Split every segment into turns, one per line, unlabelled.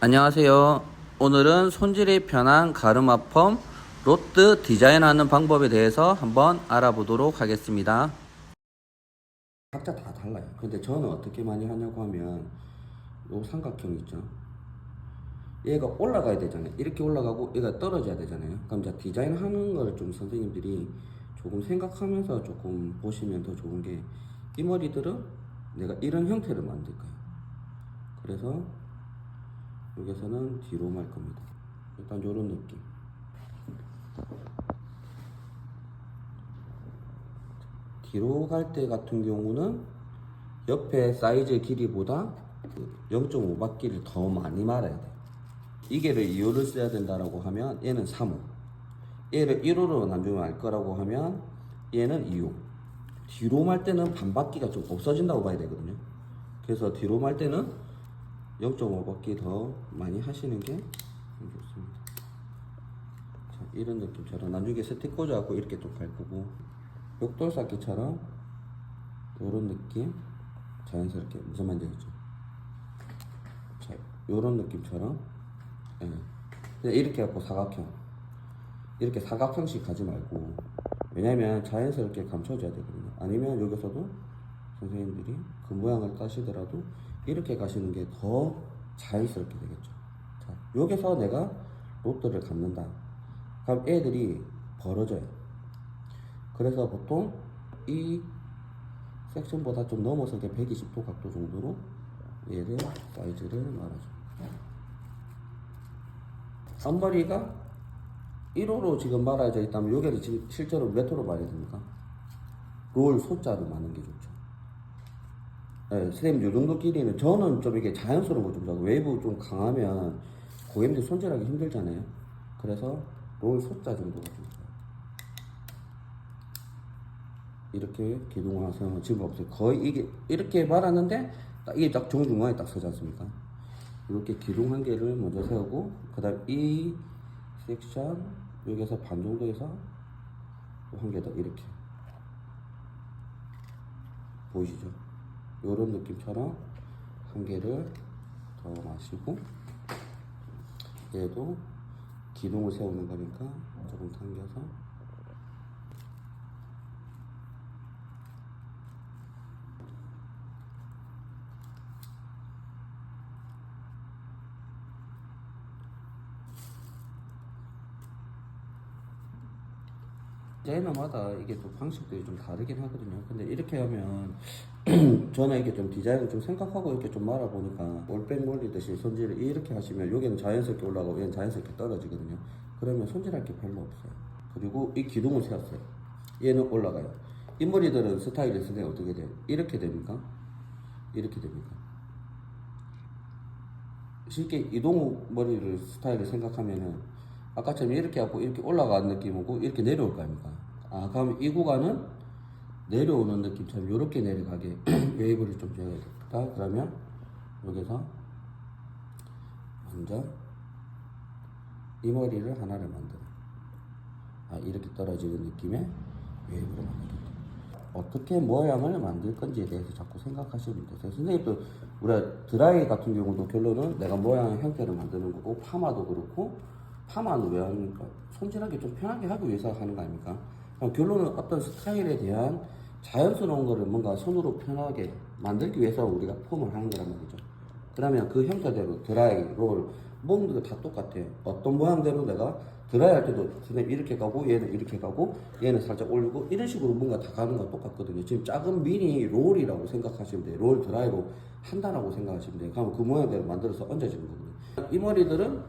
안녕하세요. 오늘은 손질이 편한 가르마 펌 로트 디자인하는 방법에 대해서 한번 알아보도록 하겠습니다. 각자 다 달라요. 근데 저는 어떻게 많이 하냐고 하면 요 삼각형 있죠. 얘가 올라가야 되잖아요. 이렇게 올라가고 얘가 떨어져야 되잖아요. 그럼 이제 디자인 하는 거를 좀 선생님들이 조금 생각하면서 조금 보시면 더 좋은 게 이 머리들은 내가 이런 형태를 만들 거예요. 그래서 여기서는 뒤로 말 겁니다. 일단 요런 느낌. 뒤로 갈 때 같은 경우는 옆에 사이즈 길이보다 그 0.5바퀴를 더 많이 말아야 돼요. 이게를 2호를 써야 된다라고 하면 얘는 3호. 얘를 1호로 나중에 말 거라고 하면 얘는 2호. 뒤로 말 때는 반바퀴가 좀 없어진다고 봐야 되거든요. 그래서 뒤로 말 때는 0.5바퀴 더 많이 하시는 게 좋습니다. 자, 이런 느낌처럼 나중에 스틱 꽂아갖고 이렇게 좀 갈 거고 욕돌 쌓기처럼 이런 느낌 자연스럽게 무슨 말인지 알죠? 자, 이런 느낌처럼 예. 그냥 이렇게 갖고 사각형 이렇게 사각형씩 가지 말고 왜냐면 자연스럽게 감춰져야 되거든요 아니면 여기서도 선생님들이 그 모양을 따시더라도 이렇게 가시는 게 더 자연스럽게 되겠죠 자 여기서 내가 로트를 감는다 그럼 애들이 벌어져요 그래서 보통 이 섹션보다 좀 넘어서 120도 각도 정도로 얘를 사이즈를 말아줍니다 앞머리가 1호로 지금 말아져 있다면 지금 실제로 몇 호로 말해야 됩니까? 롤 소자로 마는 게 좋죠. 네, 선생님 요 정도 길이는 저는 좀 이게 자연스러운 거좀 좋아하고 웨이브 좀 강하면 고객님들 손질하기 힘들잖아요. 그래서 롤 소자 정도가 좀 좋아요. 이렇게 기둥을 하세요. 지금 없어요. 거의 이게 이렇게 말았는데 딱 이게 딱 정중앙에 딱 서지 않습니까? 이렇게 기둥 한 개를 먼저 세우고 그 다음 이 섹션 여기서 반 정도에서 한개 더 이렇게 보이시죠? 이런 느낌처럼 한 개를 더 마시고 얘도 기둥을 세우는 거니까 조금 당겨서 디자이너마다 이게 또 방식들이 좀 다르긴 하거든요. 근데 이렇게 하면 저는 이렇게 좀 디자인을 좀 생각하고 이렇게 좀 말아보니까 올백 몰리듯이 손질을 이렇게 하시면 여기는 자연스럽게 올라가고 여기는 자연스럽게 떨어지거든요. 그러면 손질할 게 별로 없어요. 그리고 이 기둥을 세웠어요. 얘는 올라가요. 이 머리들은 스타일이 선생 어떻게 돼요? 이렇게 됩니까? 이렇게 됩니까? 쉽게 이동 머리를 스타일을 생각하면은 아까처럼 이렇게 하고 이렇게 올라가는 느낌이고 이렇게 내려올 거 아닙니까? 아 그럼 이 구간은 내려오는 느낌처럼 이렇게 내려가게 웨이브를 좀 줘야겠다. 그러면 여기서 먼저 이 머리를 하나를 만들어. 아 이렇게 떨어지는 느낌의 웨이브를 만들겠다. 어떻게 모양을 만들 건지에 대해서 자꾸 생각하시면 돼요. 선생님도 우리가 드라이 같은 경우도 결론은 내가 모양 형태를 만드는 거고 파마도 그렇고 파마는 왜 합니까? 손질하기 좀 편하게 하기 위해서 하는 거 아닙니까? 그럼 결론은 어떤 스타일에 대한 자연스러운 거를 뭔가 손으로 편하게 만들기 위해서 우리가 폼을 하는 거란 말이죠. 그러면 그 형태대로 드라이, 롤, 먹는 거다 똑같아요. 어떤 모양대로 내가 드라이 할 때도 선생님 이렇게 가고 얘는 이렇게 가고 얘는 살짝 올리고 이런 식으로 뭔가 다 가는 거 똑같거든요. 지금 작은 미니 롤이라고 생각하시면 돼요. 롤 드라이로 한다라고 생각하시면 돼요. 그러면 그 모양대로 만들어서 얹어지는 거거든요. 이 머리들은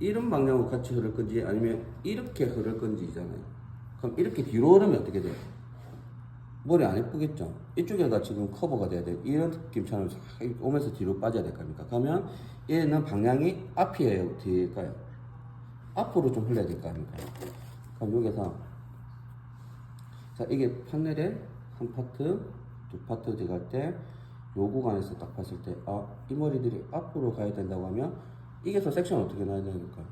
이런 방향으로 같이 흐를 건지 아니면 이렇게 흐를 건지 잖아요. 그럼 이렇게 뒤로 흐르면 어떻게 돼요? 머리 안 예쁘겠죠? 이쪽에가 지금 커버가 돼야 돼요. 이런 느낌처럼 싹 오면서 뒤로 빠져야 될 겁니까? 그러면 얘는 방향이 앞이에요? 뒤일까요? 앞으로 좀 흘러야 될 거 아닙니까? 그럼 여기서 자 이게 판넬의 한 파트, 두 파트 들어갈 때 요 구간에서 딱 봤을 때 아, 이 머리들이 앞으로 가야 된다고 하면 이게서 섹션 어떻게 놔야 되니까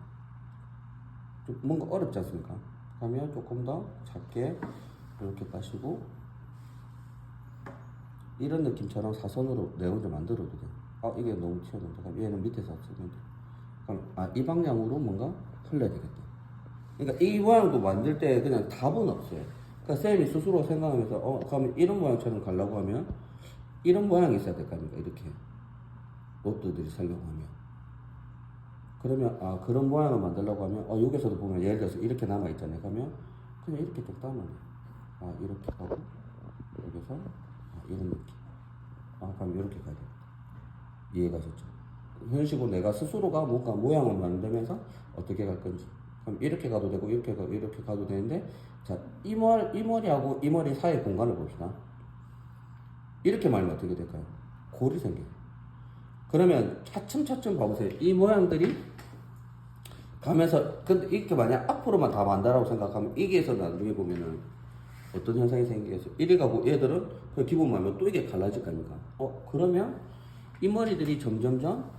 좀 뭔가 어렵지 않습니까? 그러면 조금 더 작게 이렇게 따시고 이런 느낌처럼 사선으로 내 혼자 만들어도 돼. 아 이게 너무 튀어나온다. 그럼 얘는 밑에서 쓰면 돼. 그럼 아, 이 방향으로 뭔가 흘러야 되겠다. 그러니까 이 모양도 만들 때 그냥 답은 없어요. 그러니까 쌤이 스스로 생각하면서 어 그러면 이런 모양처럼 가려고 하면 이런 모양이 있어야 될 거 아닙니까? 이렇게 로또들이 살려고 하면 그러면 아 그런 모양을 만들려고 하면 어 여기서도 보면 예를 들어서 이렇게 남아 있잖아요. 그러면 그냥 이렇게 쭉 따면 돼요. 아 이렇게 하고 여기서 아, 이런 느낌. 아 그럼 이렇게 가야 돼. 이해가셨죠? 이런 식으로 내가 스스로가 뭔가 모양을 만들면서 어떻게 갈 건지. 그럼 이렇게 가도 되고 이렇게 가 이렇게 가도 되는데 자이 머리 이 머리하고 이 머리 사이 공간을 봅시다. 이렇게 말면 어떻게 될까요? 골이 생겨요. 그러면 차츰차츰 봐보세요. 이 모양들이 가면서 근데 이렇게 만약 앞으로만 다 만다라고 생각하면 이게서 나중에 보면은 어떤 현상이 생기겠어요? 이래 가고 얘들은 그 기본 말면 또 이게 갈라질 겁니까? 어 그러면 이 머리들이 점점점